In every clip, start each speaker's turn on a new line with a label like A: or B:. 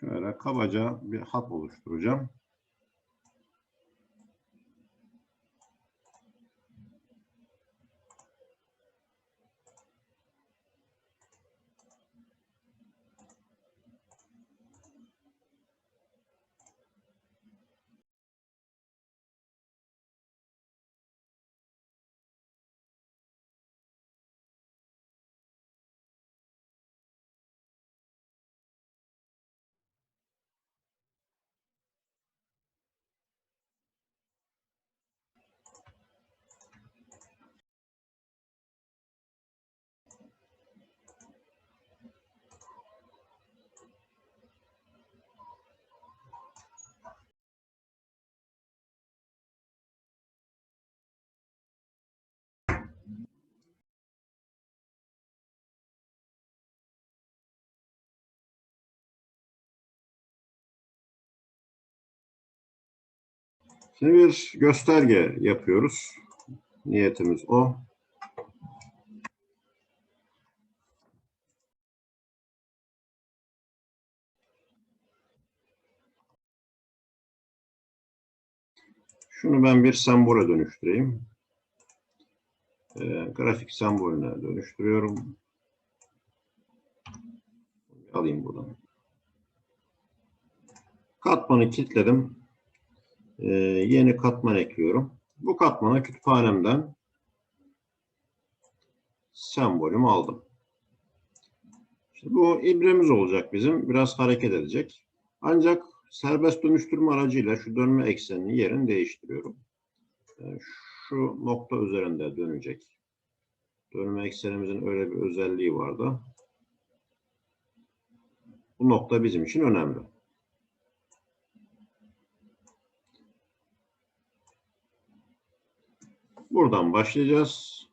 A: Şöyle kabaca bir hat oluşturacağım. Şimdi bir gösterge yapıyoruz. Niyetimiz o. Şunu ben bir sembole dönüştüreyim. Ee, grafik sembolüne dönüştürüyorum. Alayım buradan. Katmanı kilitledim. Ee, yeni katman ekliyorum. Bu katmana kütüphanemden sembolümü aldım. İşte bu ibremiz olacak bizim. Biraz hareket edecek. Ancak serbest dönüştürme aracıyla şu dönme ekseninin yerini değiştiriyorum. Ee, şu nokta üzerinde dönecek. Dönme eksenimizin öyle bir özelliği vardı. Bu nokta bizim için önemli. Buradan başlayacağız.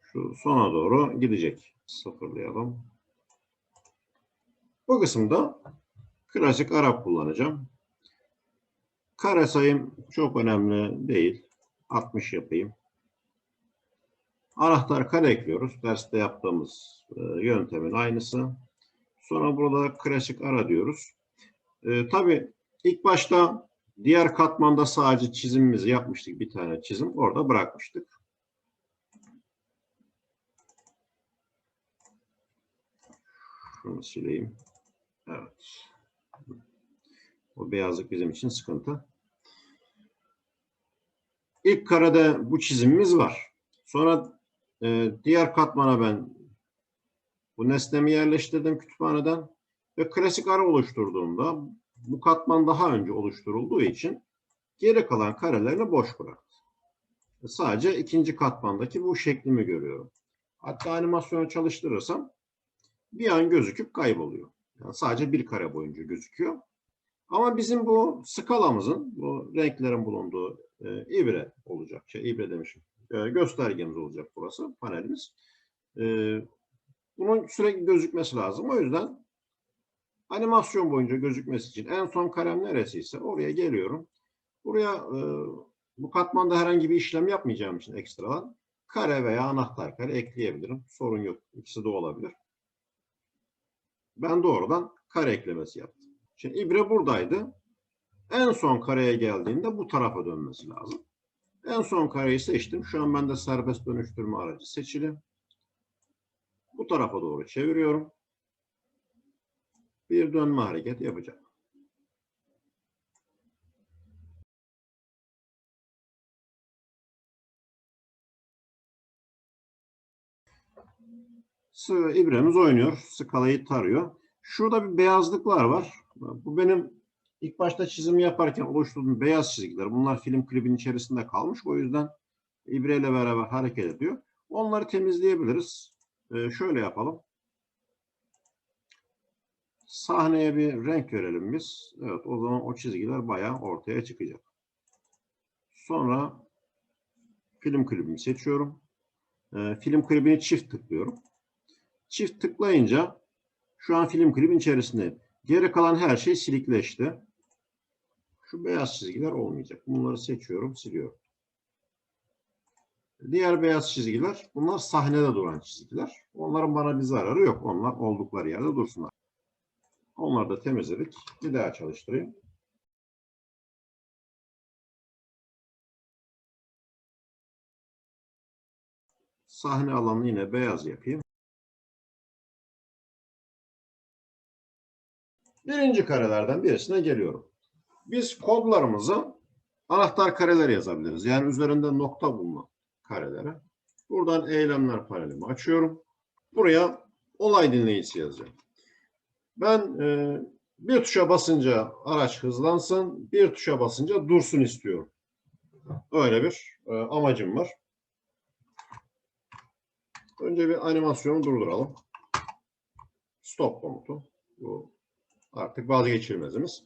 A: Şu sona doğru gidecek. Sıfırlayalım. Bu kısımda klasik Arap kullanacağım. Kare sayım çok önemli değil. 60 yapayım. Anahtar kare ekliyoruz. Derste yaptığımız e, yöntemin aynısı. Sonra burada klasik ara diyoruz. E, tabii ilk başta Diğer katmanda sadece çizimimizi yapmıştık. Bir tane çizim. Orada bırakmıştık. Şunu sileyim. Evet. O beyazlık bizim için sıkıntı. İlk karede bu çizimimiz var. Sonra e, diğer katmana ben bu nesnemi yerleştirdim kütüphaneden ve klasik ara oluşturduğumda bu katman daha önce oluşturulduğu için geri kalan karelerini boş bıraktı. Sadece ikinci katmandaki bu şeklimi görüyorum. Hatta animasyonu çalıştırırsam bir an gözüküp kayboluyor. Yani sadece bir kare boyunca gözüküyor. Ama bizim bu skalamızın, bu renklerin bulunduğu e, ibre olacak. Şey, ibre demişim. E, göstergemiz olacak burası, panelimiz. E, bunun sürekli gözükmesi lazım. O yüzden animasyon boyunca gözükmesi için en son kalem neresiyse oraya geliyorum. Buraya e, bu katmanda herhangi bir işlem yapmayacağım için ekstradan kare veya anahtar kare ekleyebilirim. Sorun yok. İkisi de olabilir. Ben doğrudan kare eklemesi yaptım. Şimdi ibre buradaydı. En son kareye geldiğinde bu tarafa dönmesi lazım. En son kareyi seçtim. Şu an bende serbest dönüştürme aracı seçili. Bu tarafa doğru çeviriyorum bir dönme hareketi yapacak. Sıvı ibremiz oynuyor. Skalayı tarıyor. Şurada bir beyazlıklar var. Bu benim ilk başta çizim yaparken oluşturduğum beyaz çizgiler. Bunlar film klibin içerisinde kalmış. O yüzden ibreyle beraber hareket ediyor. Onları temizleyebiliriz. Ee, şöyle yapalım. Sahneye bir renk verelim biz. Evet o zaman o çizgiler bayağı ortaya çıkacak. Sonra film klibimi seçiyorum. Ee, film klibini çift tıklıyorum. Çift tıklayınca şu an film klibin içerisinde geri kalan her şey silikleşti. Şu beyaz çizgiler olmayacak. Bunları seçiyorum, siliyorum. Diğer beyaz çizgiler, bunlar sahnede duran çizgiler. Onların bana bir zararı yok. Onlar oldukları yerde dursunlar. Onları da temizledik. Bir daha çalıştırayım. Sahne alanını yine beyaz yapayım. Birinci karelerden birisine geliyorum. Biz kodlarımızı anahtar kareler yazabiliriz. Yani üzerinde nokta bulunan karelere. Buradan eylemler panelimi açıyorum. Buraya olay dinleyicisi yazacağım. Ben e, bir tuşa basınca araç hızlansın, bir tuşa basınca dursun istiyorum. Öyle bir e, amacım var. Önce bir animasyonu durduralım. Stop komutu. Bu artık vazgeçilmezimiz.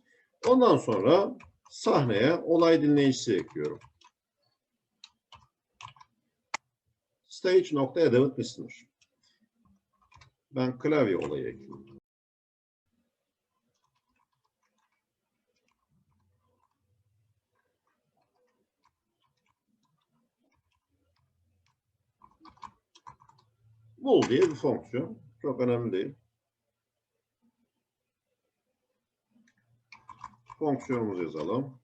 A: Ondan sonra sahneye olay dinleyicisi ekliyorum. Stage.edit listener. Ben klavye olayı ekliyorum. Bul diye bir fonksiyon. Çok önemli değil. Fonksiyonumuzu yazalım.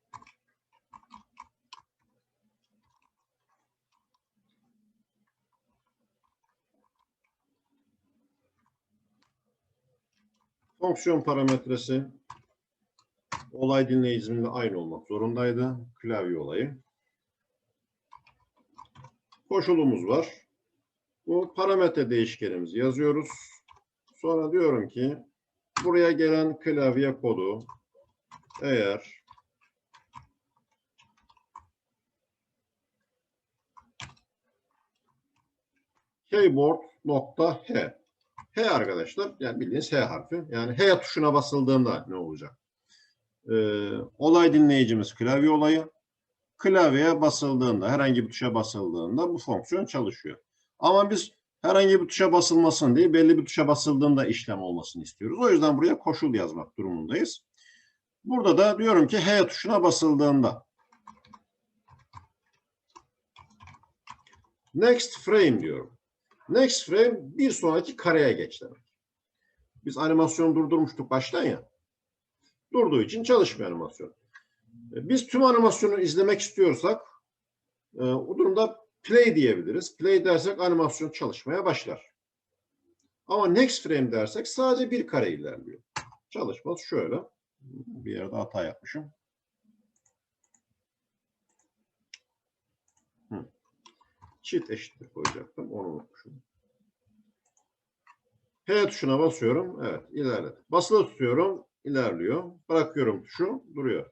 A: Fonksiyon parametresi olay dinleyicimle aynı olmak zorundaydı. Klavye olayı. Koşulumuz var. Bu parametre değişkenimizi yazıyoruz. Sonra diyorum ki buraya gelen klavye kodu eğer keyboard.h H arkadaşlar yani bildiğiniz H harfi. Yani H tuşuna basıldığında ne olacak? Ee, olay dinleyicimiz klavye olayı. Klavyeye basıldığında, herhangi bir tuşa basıldığında bu fonksiyon çalışıyor. Ama biz herhangi bir tuşa basılmasın diye belli bir tuşa basıldığında işlem olmasını istiyoruz. O yüzden buraya koşul yazmak durumundayız. Burada da diyorum ki H tuşuna basıldığında next frame diyorum. Next frame bir sonraki kareye geç demek. Biz animasyonu durdurmuştuk baştan ya. Durduğu için çalışmıyor animasyon. Biz tüm animasyonu izlemek istiyorsak e, o durumda play diyebiliriz. Play dersek animasyon çalışmaya başlar. Ama next frame dersek sadece bir kare ilerliyor. Çalışmaz şöyle. Bir yerde hata yapmışım. Çift eşittir koyacaktım. Onu unutmuşum. P tuşuna basıyorum. Evet ilerledi. Basılı tutuyorum. ilerliyor. Bırakıyorum tuşu. Duruyor.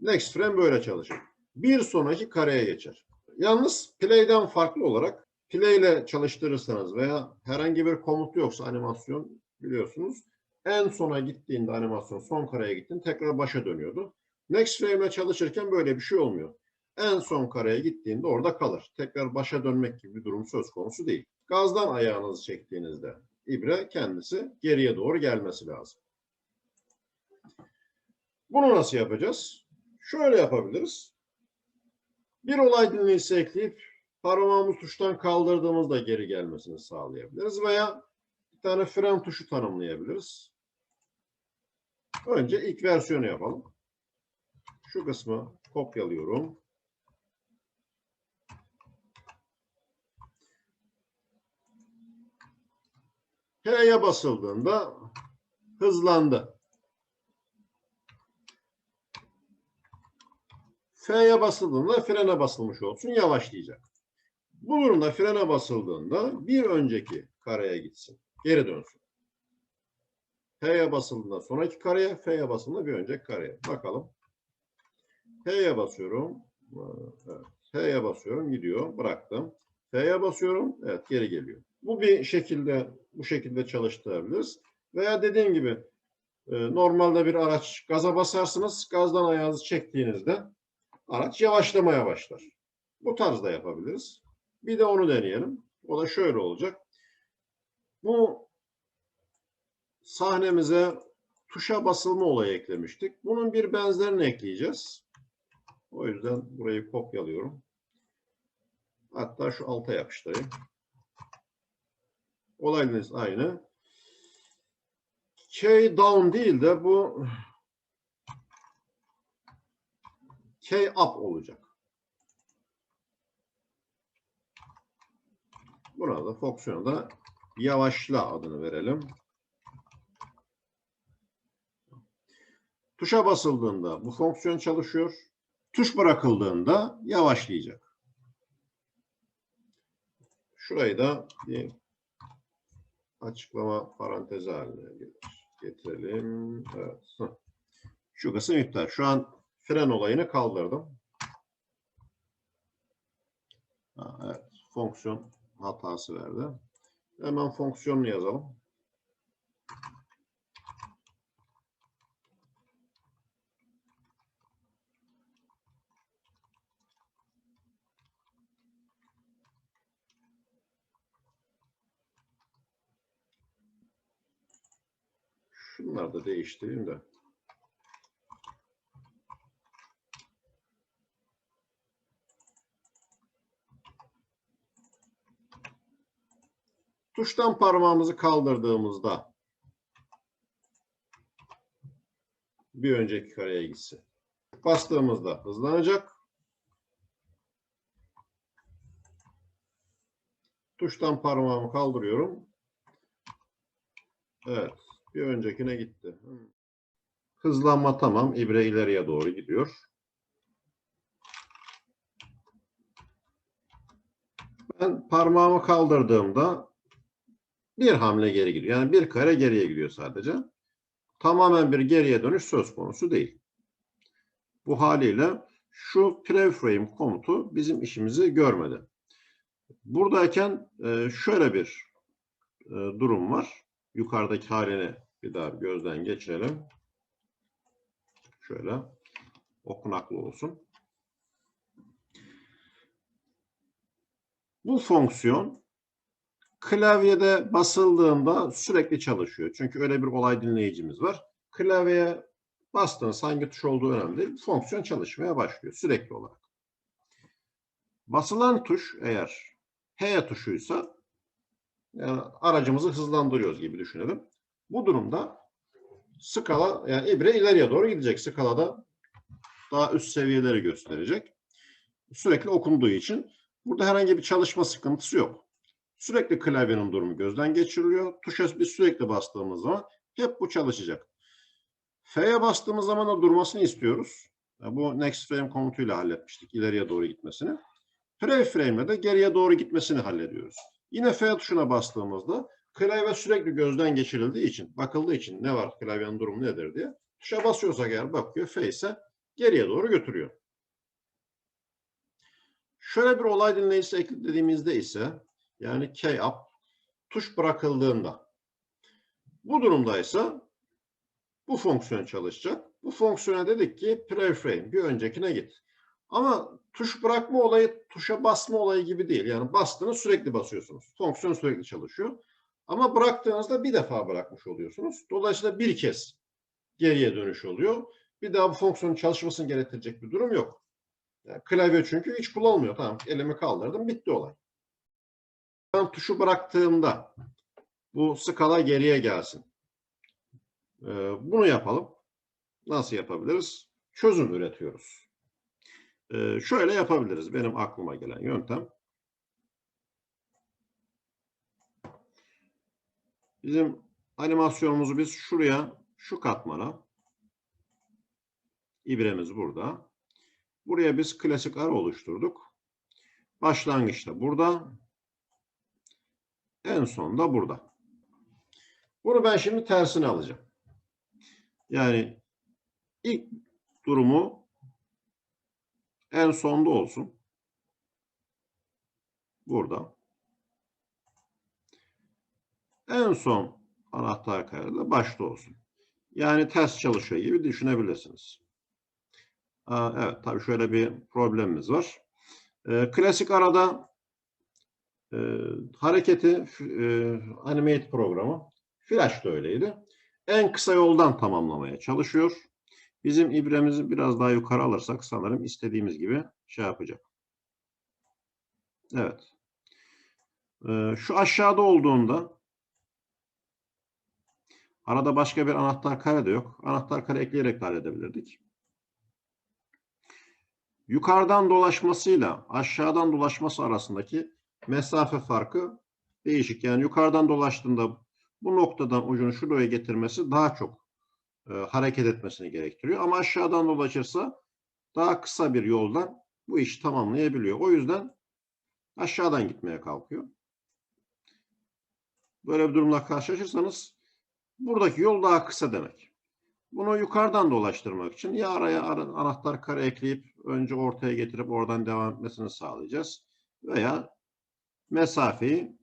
A: Next frame böyle çalışır. Bir sonraki kareye geçer. Yalnız play'den farklı olarak play ile çalıştırırsanız veya herhangi bir komut yoksa animasyon biliyorsunuz en sona gittiğinde animasyon son kareye gittin tekrar başa dönüyordu. Next frame ile çalışırken böyle bir şey olmuyor. En son kareye gittiğinde orada kalır. Tekrar başa dönmek gibi bir durum söz konusu değil. Gazdan ayağınızı çektiğinizde ibre kendisi geriye doğru gelmesi lazım. Bunu nasıl yapacağız? Şöyle yapabiliriz. Bir olay dinleyicisi ekleyip parmağımız tuştan kaldırdığımızda geri gelmesini sağlayabiliriz veya bir tane fren tuşu tanımlayabiliriz. Önce ilk versiyonu yapalım. Şu kısmı kopyalıyorum. H'ye basıldığında hızlandı. F'ye basıldığında frene basılmış olsun yavaşlayacak. Bu durumda frene basıldığında bir önceki kareye gitsin. Geri dönsün. H'ye basıldığında sonraki kareye, F'ye basıldığında bir önceki kareye. Bakalım. H'ye basıyorum. Evet. H'ye basıyorum gidiyor. Bıraktım. F'ye basıyorum. Evet geri geliyor. Bu bir şekilde bu şekilde çalıştırabiliriz. Veya dediğim gibi e, normalde bir araç gaza basarsınız. Gazdan ayağınızı çektiğinizde araç yavaşlamaya başlar. Bu tarzda yapabiliriz. Bir de onu deneyelim. O da şöyle olacak. Bu sahnemize tuşa basılma olayı eklemiştik. Bunun bir benzerini ekleyeceğiz. O yüzden burayı kopyalıyorum. Hatta şu alta yapıştırayım. Olayınız aynı. K down değil de bu K up olacak. Burada fonksiyona da yavaşla adını verelim. Tuşa basıldığında bu fonksiyon çalışıyor. Tuş bırakıldığında yavaşlayacak. Şurayı da bir açıklama parantezi haline getirelim. Evet. Şu kısım iptal. Şu an fren olayını kaldırdım. Evet. Fonksiyon hatası verdi. Hemen fonksiyonunu yazalım. Şunları da değiştireyim de. Tuştan parmağımızı kaldırdığımızda bir önceki kareye gitsin. Bastığımızda hızlanacak. Tuştan parmağımı kaldırıyorum. Evet. Bir öncekine gitti. Hı. Hızlanma tamam. İbre ileriye doğru gidiyor. Ben parmağımı kaldırdığımda bir hamle geri gidiyor. Yani bir kare geriye gidiyor sadece. Tamamen bir geriye dönüş söz konusu değil. Bu haliyle şu preframe komutu bizim işimizi görmedi. Buradayken e, şöyle bir e, durum var. Yukarıdaki halini bir daha gözden geçirelim. Şöyle okunaklı olsun. Bu fonksiyon klavyede basıldığında sürekli çalışıyor. Çünkü öyle bir olay dinleyicimiz var. Klavyeye bastığınız hangi tuş olduğu önemli değil. Fonksiyon çalışmaya başlıyor sürekli olarak. Basılan tuş eğer H tuşuysa yani aracımızı hızlandırıyoruz gibi düşünelim. Bu durumda skala yani ibre ileriye doğru gidecek. Skalada daha üst seviyeleri gösterecek. Sürekli okunduğu için burada herhangi bir çalışma sıkıntısı yok. Sürekli klavyenin durumu gözden geçiriliyor. Tuşa biz sürekli bastığımız zaman hep bu çalışacak. F'ye bastığımız zaman da durmasını istiyoruz. Bu next frame komutuyla halletmiştik ileriye doğru gitmesini. Preframe'le de geriye doğru gitmesini hallediyoruz. Yine F tuşuna bastığımızda klavye sürekli gözden geçirildiği için, bakıldığı için ne var klavyenin durumu nedir diye tuşa basıyorsak eğer bakıyor F ise geriye doğru götürüyor. Şöyle bir olay dinleyicisi eklediğimizde ise yani K up tuş bırakıldığında bu durumda ise bu fonksiyon çalışacak. Bu fonksiyona dedik ki preframe bir öncekine git. Ama tuş bırakma olayı tuşa basma olayı gibi değil. Yani bastığınız sürekli basıyorsunuz. Fonksiyon sürekli çalışıyor. Ama bıraktığınızda bir defa bırakmış oluyorsunuz. Dolayısıyla bir kez geriye dönüş oluyor. Bir daha bu fonksiyonun çalışmasını gerektirecek bir durum yok. Yani klavye çünkü hiç kullanılmıyor. Tamam elimi kaldırdım bitti olay. Ben tuşu bıraktığımda bu skala geriye gelsin. Ee, bunu yapalım. Nasıl yapabiliriz? Çözüm üretiyoruz. Ee, şöyle yapabiliriz. Benim aklıma gelen yöntem. Bizim animasyonumuzu biz şuraya, şu katmana, ibremiz burada. Buraya biz klasik ara oluşturduk. Başlangıçta burada. En son da burada. Bunu ben şimdi tersine alacağım. Yani ilk durumu en sonda olsun. Burada. En son anahtar karede başta olsun. Yani ters çalışıyor gibi düşünebilirsiniz. Aa, evet tabii şöyle bir problemimiz var. Ee, klasik arada e, hareketi e, animate programı Flash da öyleydi. En kısa yoldan tamamlamaya çalışıyor. Bizim ibremizi biraz daha yukarı alırsak sanırım istediğimiz gibi şey yapacak. Evet. Ee, şu aşağıda olduğunda Arada başka bir anahtar kare de yok. Anahtar kare ekleyerek de halledebilirdik. Yukarıdan dolaşmasıyla aşağıdan dolaşması arasındaki mesafe farkı değişik. Yani yukarıdan dolaştığında bu noktadan ucunu şuraya getirmesi daha çok e, hareket etmesini gerektiriyor. Ama aşağıdan dolaşırsa daha kısa bir yoldan bu işi tamamlayabiliyor. O yüzden aşağıdan gitmeye kalkıyor. Böyle bir durumla karşılaşırsanız buradaki yol daha kısa demek. Bunu yukarıdan dolaştırmak için ya araya anahtar kare ekleyip önce ortaya getirip oradan devam etmesini sağlayacağız. Veya mesafeyi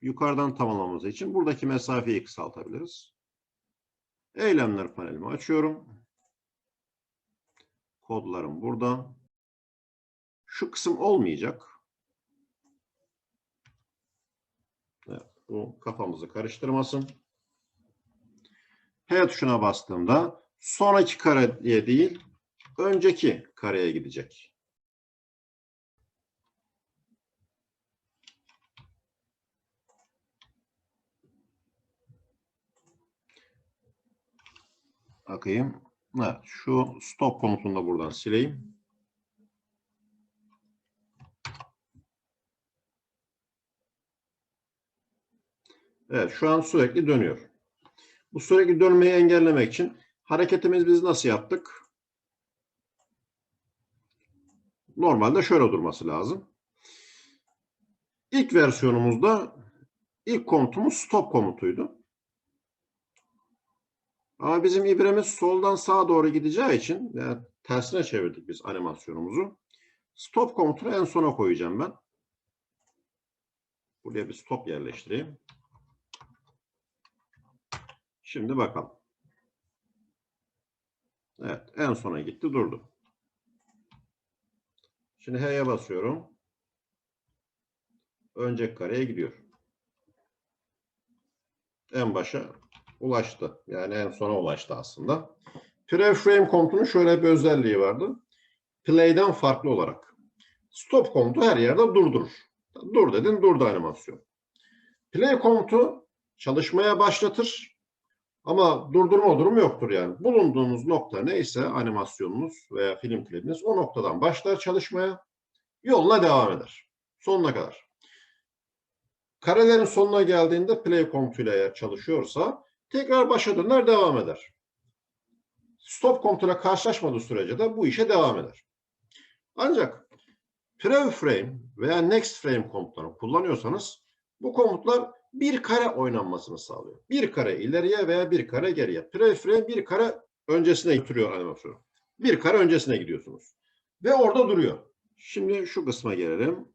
A: yukarıdan tamamlamamız için buradaki mesafeyi kısaltabiliriz. Eylemler panelimi açıyorum. Kodlarım burada. Şu kısım olmayacak. Evet, bu kafamızı karıştırmasın. H tuşuna bastığımda sonraki kareye değil, önceki kareye gidecek. Bakayım. Evet, şu stop komutunu da buradan sileyim. Evet, şu an sürekli dönüyor. Bu sürekli dönmeyi engellemek için hareketimiz biz nasıl yaptık? Normalde şöyle durması lazım. İlk versiyonumuzda ilk komutumuz stop komutuydu. Ama bizim ibremiz soldan sağa doğru gideceği için yani tersine çevirdik biz animasyonumuzu. Stop komutunu en sona koyacağım ben. Buraya bir stop yerleştireyim. Şimdi bakalım. Evet, en sona gitti, durdu. Şimdi H'ye basıyorum. Önceki kareye gidiyor. En başa ulaştı. Yani en sona ulaştı aslında. Preframe komutunun şöyle bir özelliği vardı. Play'den farklı olarak. Stop komutu her yerde durdurur. Dur dedin, durdu animasyon. Play komutu çalışmaya başlatır. Ama durdurma durumu yoktur yani. Bulunduğunuz nokta neyse animasyonunuz veya film klibiniz o noktadan başlar çalışmaya. Yoluna devam eder. Sonuna kadar. Karelerin sonuna geldiğinde play komutuyla eğer çalışıyorsa tekrar başa döner devam eder. Stop komutuyla karşılaşmadığı sürece de bu işe devam eder. Ancak preview frame veya next frame komutlarını kullanıyorsanız bu komutlar bir kare oynanmasını sağlıyor. Bir kare ileriye veya bir kare geriye. Preframe bir kare öncesine getiriyor animasyonu. Bir kare öncesine gidiyorsunuz. Ve orada duruyor. Şimdi şu kısma gelelim.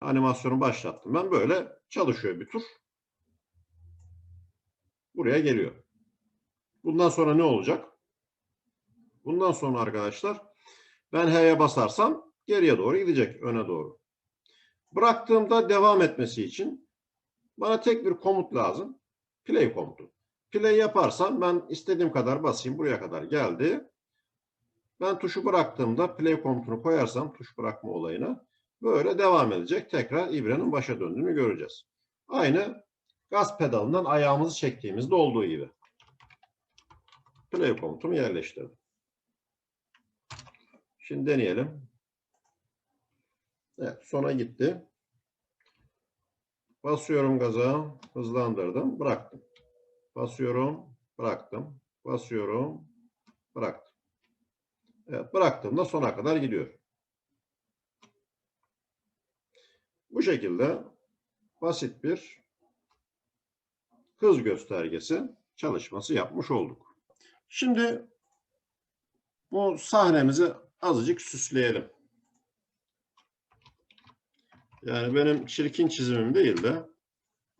A: Animasyonu başlattım. Ben böyle çalışıyor bir tur. Buraya geliyor. Bundan sonra ne olacak? Bundan sonra arkadaşlar ben H'ye basarsam geriye doğru gidecek. Öne doğru. Bıraktığımda devam etmesi için bana tek bir komut lazım. Play komutu. Play yaparsam ben istediğim kadar basayım. Buraya kadar geldi. Ben tuşu bıraktığımda play komutunu koyarsam tuş bırakma olayına böyle devam edecek. Tekrar ibrenin başa döndüğünü göreceğiz. Aynı gaz pedalından ayağımızı çektiğimizde olduğu gibi. Play komutumu yerleştirdim. Şimdi deneyelim. Evet, sona gitti. Basıyorum gaza, hızlandırdım, bıraktım. Basıyorum, bıraktım. Basıyorum, bıraktım. Evet, bıraktığımda sona kadar gidiyor. Bu şekilde basit bir hız göstergesi çalışması yapmış olduk. Şimdi bu sahnemizi azıcık süsleyelim. Yani benim çirkin çizimim değil de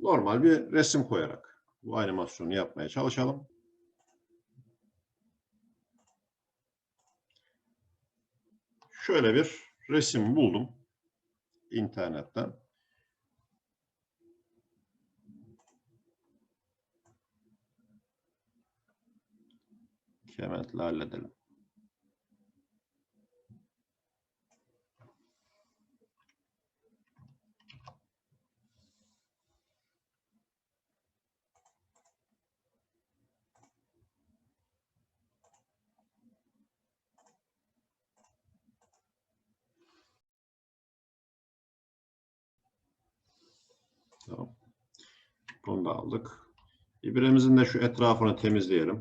A: normal bir resim koyarak bu animasyonu yapmaya çalışalım. Şöyle bir resim buldum internetten. Kementle halledelim. Tamam. Bunu da aldık. İbremizin de şu etrafını temizleyelim.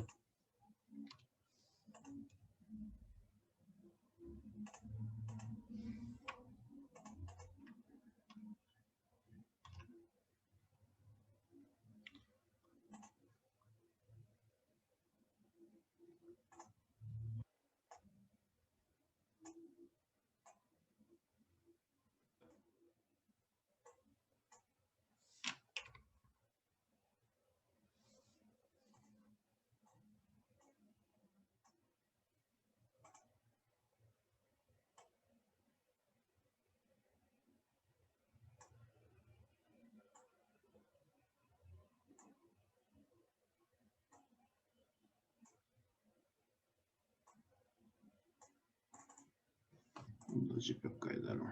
A: Bunu da jipek kaydedelim.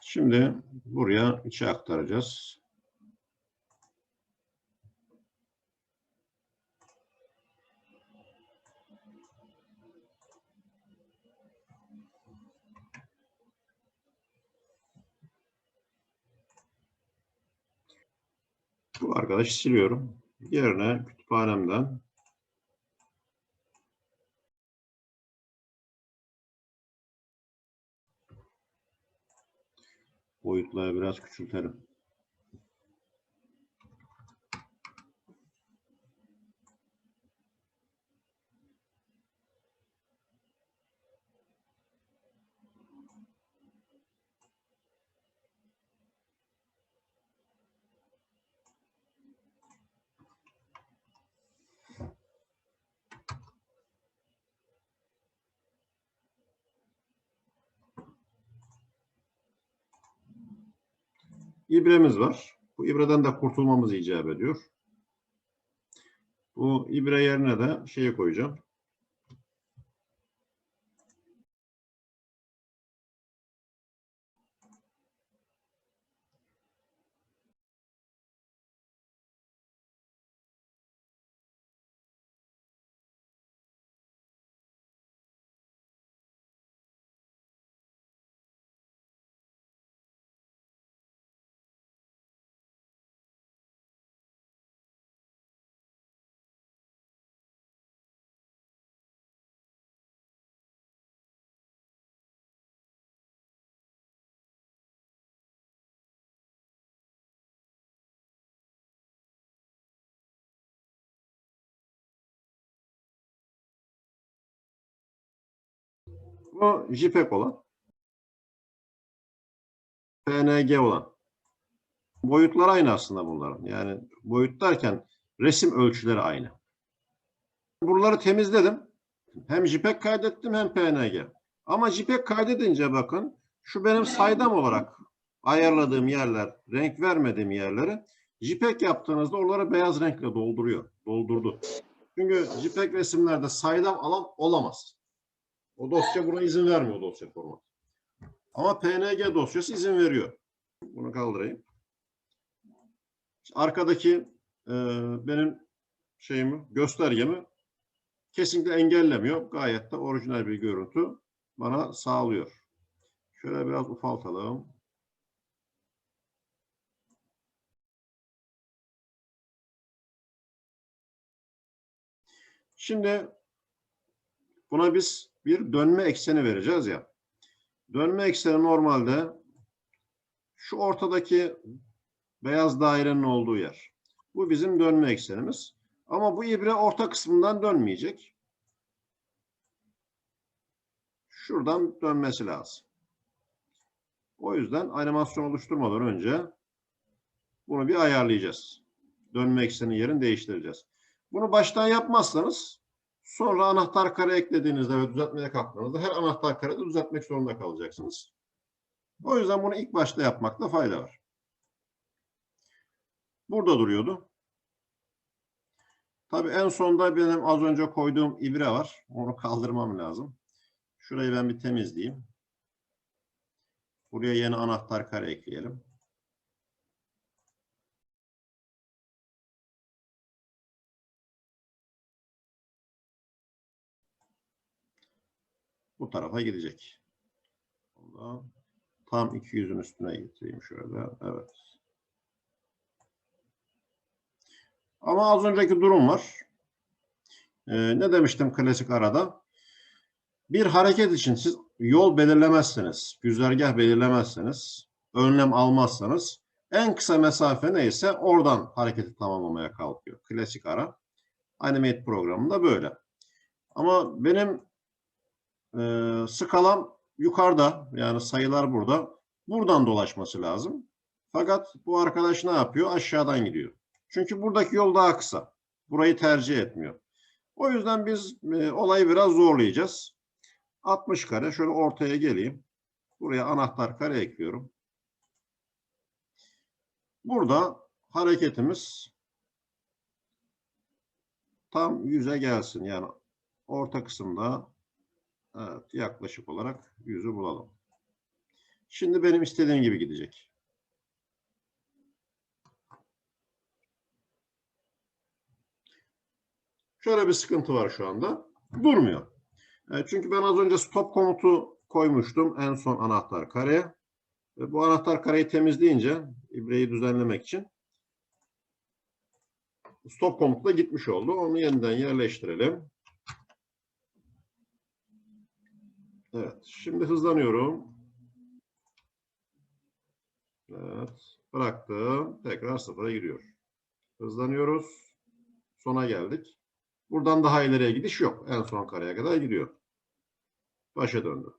A: Şimdi buraya içe aktaracağız. Bu arkadaşı siliyorum. Yerine kütüphanemden boyutları biraz küçültelim. İbremiz var. Bu ibreden de kurtulmamız icap ediyor. Bu ibre yerine de şeyi koyacağım. Bu JPEG olan. PNG olan. Boyutlar aynı aslında bunların. Yani boyut derken resim ölçüleri aynı. Buraları temizledim. Hem JPEG kaydettim hem PNG. Ama JPEG kaydedince bakın şu benim saydam olarak ayarladığım yerler, renk vermediğim yerleri JPEG yaptığınızda oraları beyaz renkle dolduruyor. Doldurdu. Çünkü JPEG resimlerde saydam alan olamaz. O dosya buna izin vermiyor dosya formatı. Ama PNG dosyası izin veriyor. Bunu kaldırayım. Arkadaki e, benim şeyimi, göstergemi kesinlikle engellemiyor. Gayet de orijinal bir görüntü bana sağlıyor. Şöyle biraz ufaltalım. Şimdi buna biz bir dönme ekseni vereceğiz ya. Dönme ekseni normalde şu ortadaki beyaz dairenin olduğu yer. Bu bizim dönme eksenimiz. Ama bu ibre orta kısmından dönmeyecek. Şuradan dönmesi lazım. O yüzden animasyon oluşturmadan önce bunu bir ayarlayacağız. Dönme ekseni yerini değiştireceğiz. Bunu baştan yapmazsanız sonra anahtar kare eklediğinizde ve düzeltmeye kalktığınızda her anahtar karede düzeltmek zorunda kalacaksınız. O yüzden bunu ilk başta yapmakta fayda var. Burada duruyordu. Tabii en sonda benim az önce koyduğum ibre var. Onu kaldırmam lazım. Şurayı ben bir temizleyeyim. Buraya yeni anahtar kare ekleyelim. Bu tarafa gidecek. Tam 200'ün üstüne getireyim şöyle. Evet. Ama az önceki durum var. Ee, ne demiştim klasik arada? Bir hareket için siz yol belirlemezseniz, güzergah belirlemezseniz, önlem almazsanız en kısa mesafe neyse oradan hareketi tamamlamaya kalkıyor. Klasik ara. Animate programında böyle. Ama benim e, skalam yukarıda. Yani sayılar burada. Buradan dolaşması lazım. Fakat bu arkadaş ne yapıyor? Aşağıdan gidiyor. Çünkü buradaki yol daha kısa. Burayı tercih etmiyor. O yüzden biz e, olayı biraz zorlayacağız. 60 kare şöyle ortaya geleyim. Buraya anahtar kare ekliyorum. Burada hareketimiz tam 100'e gelsin. Yani orta kısımda evet, yaklaşık olarak 100'ü bulalım. Şimdi benim istediğim gibi gidecek. Şöyle bir sıkıntı var şu anda. Durmuyor. E, Çünkü ben az önce stop komutu koymuştum en son anahtar kareye. Bu anahtar kareyi temizleyince ibreyi düzenlemek için stop komutu da gitmiş oldu. Onu yeniden yerleştirelim. Evet. Şimdi hızlanıyorum. Evet. Bıraktım. Tekrar sıfıra giriyor. Hızlanıyoruz. Sona geldik. Buradan daha ileriye gidiş yok. En son kareye kadar gidiyor. Başa döndü.